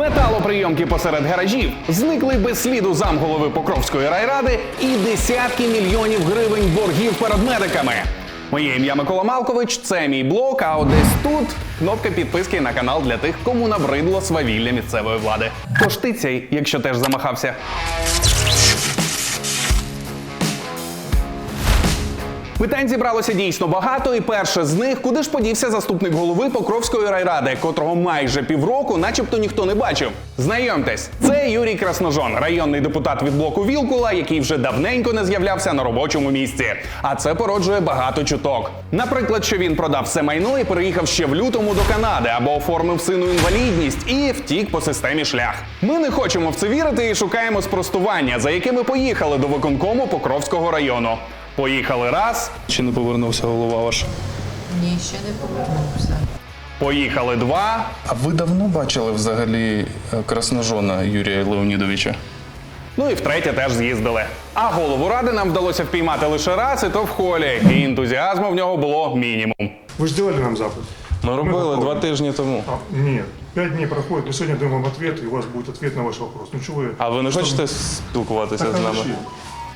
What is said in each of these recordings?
Металоприйомки посеред гаражів, зникли без сліду замголови Покровської райради і десятки мільйонів гривень боргів перед медиками. Моє ім'я Микола Малкович, це мій блог, а от десь тут кнопка підписки на канал для тих, кому набридло свавілля місцевої влади. Тож тицяй, якщо теж замахався. Питань зібралося дійсно багато, і перше з них куди ж подівся заступник голови Покровської райради, котрого майже півроку, начебто ніхто не бачив. Знайомтесь, це Юрій Красножон, районний депутат від блоку Вілкула, який вже давненько не з'являвся на робочому місці. А це породжує багато чуток. Наприклад, що він продав все майно і переїхав ще в лютому до Канади або оформив сину інвалідність і втік по системі шлях. Ми не хочемо в це вірити і шукаємо спростування, за якими поїхали до виконкому Покровського району. Поїхали раз, Чи не повернувся голова ваш? Ні, ще не повернувся. поїхали два. А ви давно бачили взагалі е, красножона Юрія Леонідовича? Ну і втретє теж з'їздили. А голову ради нам вдалося впіймати лише раз, і то в холі. І ентузіазму в нього було мінімум. Вы сделали нам запад? Ми робили готові. два тижні тому. А, нет. Пять дней проходит, мы сегодня даем вам ответ, и у вас будет ответ на ваш вопрос. Ну что вы... А ви не хочете спілкуватися Так, з нами?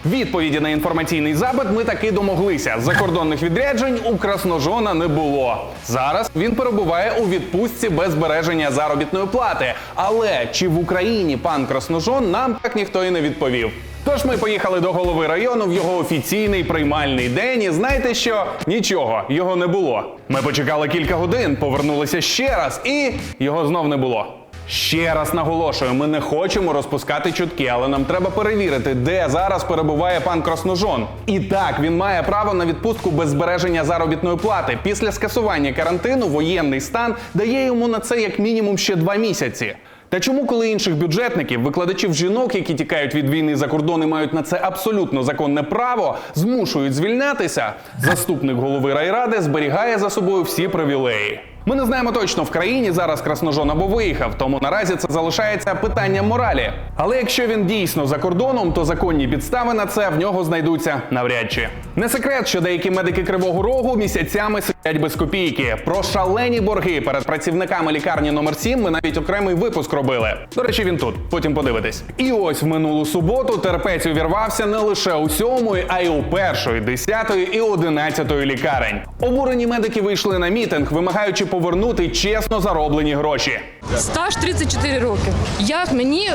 Відповіді на інформаційний запит ми таки домоглися. Закордонних відряджень у Красножона не було. Зараз він перебуває у відпустці без збереження заробітної плати. Але чи в Україні пан Красножон нам так ніхто і не відповів. Тож ми поїхали до голови району в його офіційний приймальний день. І знаєте що? Нічого, його не було. Ми почекали кілька годин, повернулися ще раз, і його знов не було. Ще раз наголошую, ми не хочемо розпускати чутки, але нам треба перевірити, де зараз перебуває пан Красножон. І так, він має право на відпустку без збереження заробітної плати. Після скасування карантину воєнний стан дає йому на це як мінімум ще два місяці. Та чому, коли інших бюджетників, викладачів жінок, які тікають від війни за кордон і мають на це абсолютно законне право, змушують звільнятися, заступник голови райради зберігає за собою всі привілеї. Ми не знаємо точно в країні зараз красножон або виїхав, тому наразі це залишається питанням моралі. Але якщо він дійсно за кордоном, то законні підстави на це в нього знайдуться навряд чи. Не секрет, що деякі медики Кривого Рогу місяцями сидять без копійки. Про шалені борги перед працівниками лікарні номер 7 ми навіть окремий випуск робили. До речі, він тут. Потім подивитесь. І ось в минулу суботу терпець увірвався не лише у сьомої, а й у першої, десятої і одинадцятої лікарень. Обурені медики вийшли на мітинг, вимагаючи повернути чесно зароблені гроші. Стаж 34 роки. Як мені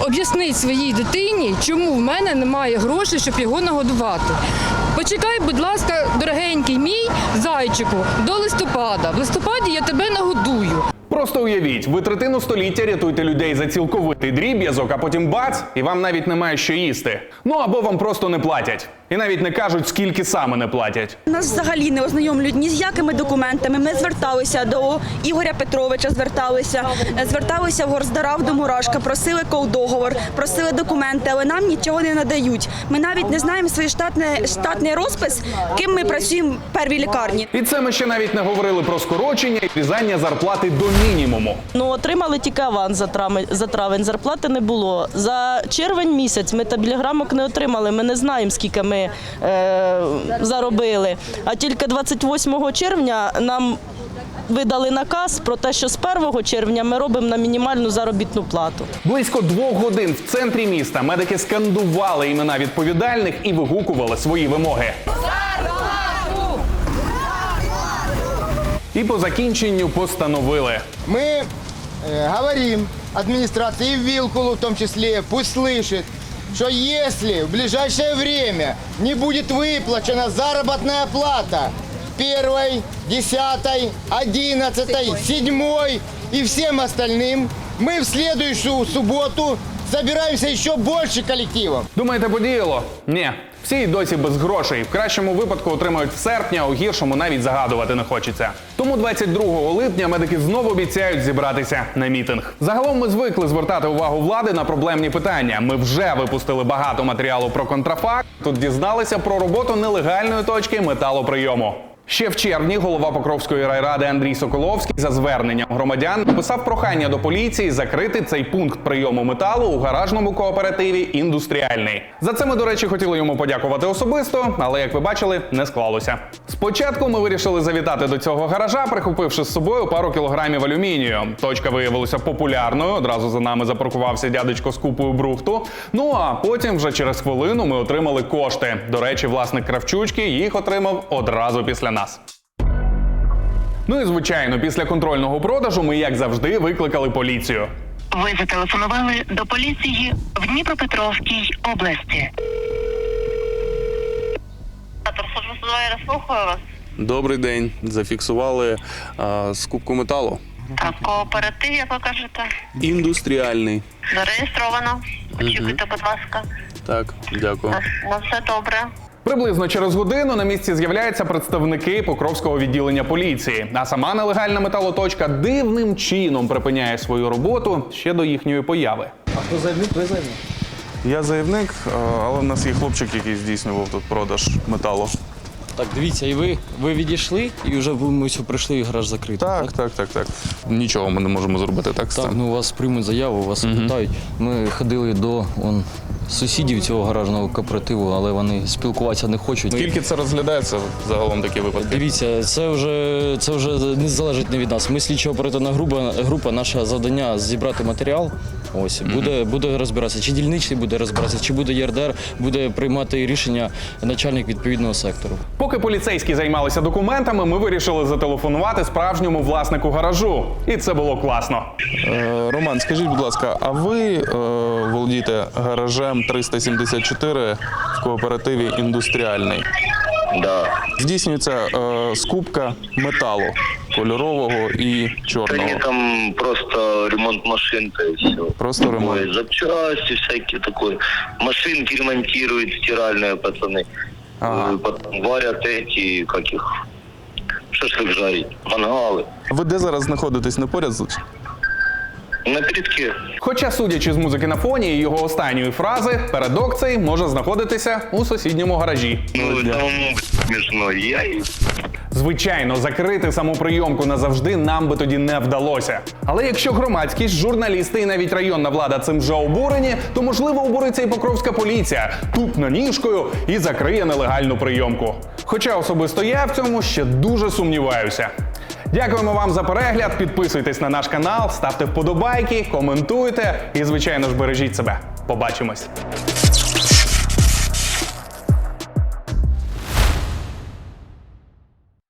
об'яснити своїй дитині, чому в мене немає грошей, щоб його нагодувати? Почекай, будь ласка, дорогенький мій зайчику, до листопада. В листопаді я тебе нагодую. Просто уявіть, ви третину століття рятуєте людей за цілковитий дріб'язок, а потім бац, і вам навіть немає що їсти. Ну або вам просто не платять. І навіть не кажуть, скільки саме не платять. Нас взагалі не ознайомлюють ні з якими документами. Ми зверталися до Ігоря Петровича, зверталися, зверталися в Горздарав до Мурашка, просили договор, просили документи, але нам нічого не надають. Ми навіть не знаємо свій штатний, штатний розпис, ким ми працюємо в первій лікарні. І це ми ще навіть не говорили про скорочення і врізання зарплати до мінімуму. Ну, отримали тільки аванс за травень, за травень. Зарплати не було. За червень місяць ми табіліграмок не отримали. Ми не знаємо, скільки ми е, заробили. А тільки 28 червня нам видали наказ про те, що з 1 червня ми робимо на мінімальну заробітну плату. Близько двох годин в центрі міста медики скандували імена відповідальних і вигукували свої вимоги. І по закінченню постановили. Мы э, говорим администрации и Вилкулу в том числе, пусть слышит, что если в ближайшее время не будет выплачена заработная плата первой, десятой, одиннадцатой, седьмой и всем остальным, мы в следующую субботу собираемся еще больше коллективом. Думаєте, подіяло? Ні. Всі й досі без грошей. В кращому випадку отримають в серпні, а у гіршому навіть загадувати не хочеться. Тому 22 липня медики знову обіцяють зібратися на мітинг. Загалом ми звикли звертати увагу влади на проблемні питання. Ми вже випустили багато матеріалу про контрафакт. Тут дізналися про роботу нелегальної точки металоприйому. Ще в червні голова Покровської райради Андрій Соколовський за зверненням громадян написав прохання до поліції закрити цей пункт прийому металу у гаражному кооперативі індустріальний. За це ми, до речі, хотіли йому подякувати особисто, але як ви бачили, не склалося. Спочатку ми вирішили завітати до цього гаража, прихопивши з собою пару кілограмів алюмінію. Точка виявилася популярною. Одразу за нами запаркувався дядечко з купою брухту. Ну а потім, вже через хвилину, ми отримали кошти. До речі, власник кравчучки їх отримав одразу після нас. Ну і звичайно, після контрольного продажу ми, як завжди, викликали поліцію. Ви зателефонували до поліції в Дніпропетровській області. Я слухаю вас. Добрий день. Зафіксували а, скупку металу. Так, кооператив, як ви кажете, Індустріальний. зареєстровано. Очікуйте, будь ласка. Так, дякую. На, на все добре. Приблизно через годину на місці з'являються представники Покровського відділення поліції. А сама нелегальна металоточка дивним чином припиняє свою роботу ще до їхньої появи. Я заявник, але в нас є хлопчик, який здійснював тут продаж металу. Так, дивіться, і ви, ви відійшли, і вже ми сюди прийшли, і гараж закритий. Так, так, так, так. Нічого ми не можемо зробити так Так, ну у вас приймуть заяву, вас питають. Ми ходили до он, сусідів цього гаражного кооперативу, але вони спілкуватися не хочуть. Скільки це розглядається загалом такі випадки? Дивіться, це вже це вже не залежить не від нас. Ми слідчо оперативна група, група, наше завдання зібрати матеріал. Ось буде, буде розбиратися, чи дільничний буде розбиратися, чи буде ЄРДР, буде приймати рішення начальник відповідного сектору. Поки поліцейські займалися документами, ми вирішили зателефонувати справжньому власнику гаражу. І це було класно. Е, Роман, скажіть, будь ласка, а ви е, володієте гаражем 374 в кооперативі індустріальний? Да. Здійснюється е, скупка металу кольорового і Да чорного. не, там просто ремонт машин-то и все. Просто ремонт. Ой, запчасти всякие такое. Машинки ремонтируют стиральные пацаны. Ага. Э, Потом варят эти, как их, шашлык жарить, мангалы. Ви де зараз знаходитесь? Не поряд з На передке. Хоча, судячи з музики на фоні і його останньої фрази, передок цей може знаходитися у сусідньому гаражі. Ну, это ну, смешно. Я и Звичайно, закрити саму прийомку назавжди нам би тоді не вдалося. Але якщо громадськість, журналісти і навіть районна влада цим вже обурені, то можливо обуриться і покровська поліція тупне ніжкою і закриє нелегальну прийомку. Хоча особисто я в цьому ще дуже сумніваюся. Дякуємо вам за перегляд. Підписуйтесь на наш канал, ставте вподобайки, коментуйте і, звичайно ж, бережіть себе. Побачимось.